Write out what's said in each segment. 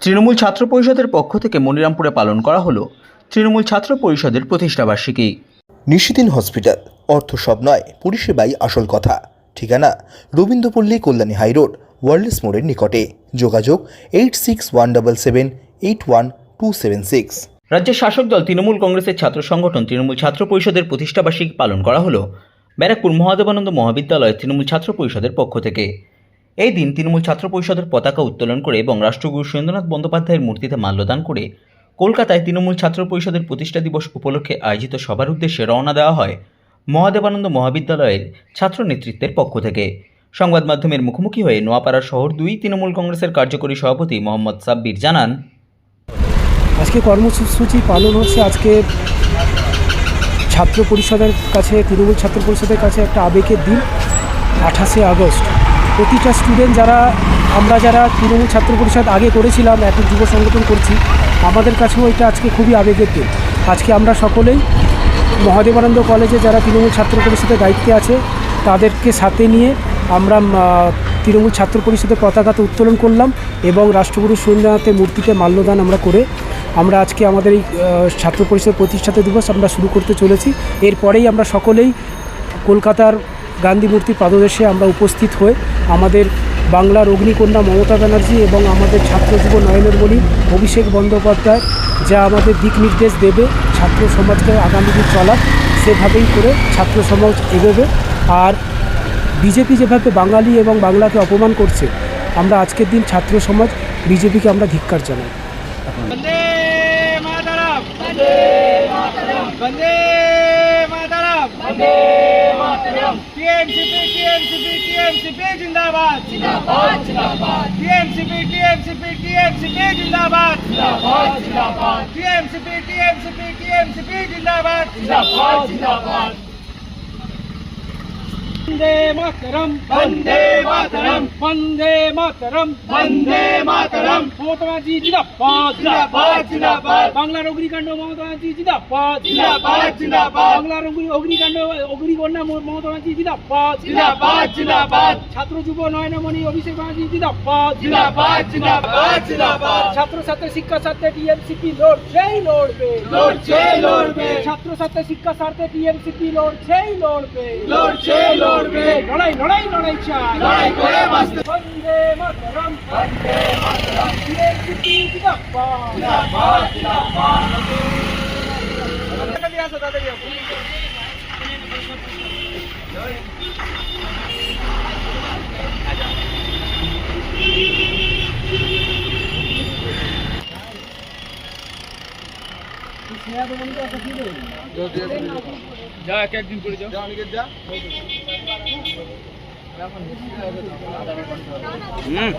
তৃণমূল ছাত্র পরিষদের পক্ষ থেকে মনিরামপুরে পালন করা হলো তৃণমূল ছাত্র পরিষদের প্রতিষ্ঠাবার্ষিকী নিশিদিন হসপিটাল অর্থ সব নয় পরিষেবাই আসল কথা। ঠিকানা রবীন্দ্রপল্লী কল্যাণী হাইরোড ওয়ার্ল্ডস মোড়ের নিকটে। যোগাযোগ eight six one double seven eight one two seven six. রাজ্যের শাসক দল তৃণমূল কংগ্রেসের ছাত্র সংগঠন তৃণমূল ছাত্র পরিষদের প্রতিষ্ঠাবার্ষিকী পালন করা হলো। ব্যারাকপুর মহাদেবানন্দ মহাবিদ্যালয় তৃণমূল ছাত্র পরিষদের পক্ষ থেকে। এই দিন তৃণমূল ছাত্র পরিষদের পতাকা উত্তোলন করে এবং রাষ্ট্রগুরু সুরেন্দ্রনাথ বন্দ্যোপাধ্যায়ের মূর্তিতে মাল্যদান করে কলকাতায় তৃণমূল ছাত্র পরিষদের প্রতিষ্ঠা দিবস উপলক্ষে আয়োজিত সভার উদ্দেশ্যে রওনা দেওয়া হয় মহাদেবানন্দ মহাবিদ্যালয়ের ছাত্র নেতৃত্বের পক্ষ থেকে। সংবাদ মাধ্যমের মুখোমুখি হয়ে নোয়াপাড়া শহর দুই তৃণমূল কংগ্রেসের কার্যকরী সভাপতি মোহাম্মদ সাব্বির জানান, আজকে কর্মসূচি পালন হচ্ছে আজকে ছাত্র পরিষদের কাছে, তৃণমূল ছাত্র পরিষদের কাছে একটা আবেগের দিন, আঠাশে আগস্ট। প্রতিটা স্টুডেন্ট যারা, আমরা যারা তৃণমূল ছাত্র পরিষদ আগে করেছিলাম, এখন যুব সংগঠন করছি, আমাদের কাছেও এটা আজকে খুবই আবেগের দিন। আজকে আমরা সকলেই মহাদেবানন্দ কলেজে যারা তৃণমূল ছাত্র পরিষদের দায়িত্বে আছে, তাদেরকে সাথে নিয়ে আমরা তৃণমূল ছাত্র পরিষদের পতাকাতে উত্তোলন করলাম এবং রাষ্ট্রগুরু সুরেন্দ্রনাথের মূর্তিতে মাল্যদান আমরা করে, আমরা আজকে আমাদের এই ছাত্র পরিষদ প্রতিষ্ঠাতা দিবস আমরা শুরু করতে চলেছি। এরপরেই আমরা সকলেই কলকাতার গান্ধী মূর্তি পাদদেশে আমরা উপস্থিত হয়ে আমাদের বাংলার অগ্নিকন্যা মমতা ব্যানার্জি এবং আমাদের ছাত্র যুব নয়নের বলি অভিষেক বন্দ্যোপাধ্যায় যা আমাদের দিক নির্দেশ দেবে ছাত্র সমাজকে আগামী দিন চলার, সেভাবেই করে ছাত্র সমাজ এগোবে। আর বিজেপি যেভাবে বাঙালি এবং বাংলাকে অপমান করছে, আমরা আজকের দিন ছাত্র সমাজ বিজেপিকে আমরা ধিক্কার জানাই। टीएमसीपी टीएमसीपी टीएमसीपी जिंदाबाद। जिंदाबाद जिंदाबाद। टीएमसीपी टीएमसीपी टीएमसीपी जिंदाबाद। जिंदाबाद जिंदाबाद। टीएमसीपी टीएमसीपी टीएमसीपी जिंदाबाद। जिंदाबाद जिंदाबाद। वंदे मातरम वंदे मातरम वंदे मातरम वंदे मातरम মমতা ব্যানার্জি জিন্দাবাদ জিন্দাবাদ জিন্দাবাদ বাংলার অগ্নিকাণ্ড মমতা ব্যানার্জি জিন্দাবাদ জিন্দাবাদ জিন্দাবাদ বাংলার অগ্নি- অগ্নিকাণ্ড অগ্নিকন্যা ম- মমতা ব্যানার্জি জিন্দাবাদ জিন্দাবাদ জিন্দাবাদ ছাত্র যুব নয়নমণি অভিষেক ব্যানার্জি জিন্দাবাদ জিন্দাবাদ জিন্দাবাদ জিন্দাবাদ ছাত্র ছাত্র শিক্ষা স্বার্থে টিএমসিপি লড়ছেই লড়বে লড়ছেই লড়বে ছাত্র ছাত্র শিক্ষা স্বার্থে টিএমসিপি লড়ছেই লড়বে। লড়ছেই লড়বে। লড়াই লড়াই লড়াই চাই। লড়াই করে বাঁচতে। বন্দে মাতরম। বন্দে মাতরম। টিএমসিপি জিন্দাবাদ। জিন্দাবাদ জিন্দাবাদ। তাড়াতাড়ি আসো তাড়াতাড়ি আসো। যা এক একদিন করে যাও। যা হুম।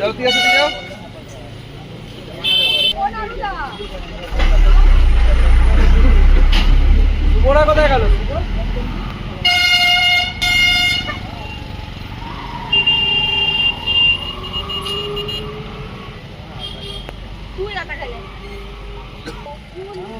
যাও ওরা কোথায় গেল? তুই রাখা গেলে বাবা বহুত আগে থেকে দাঁড়িয়ে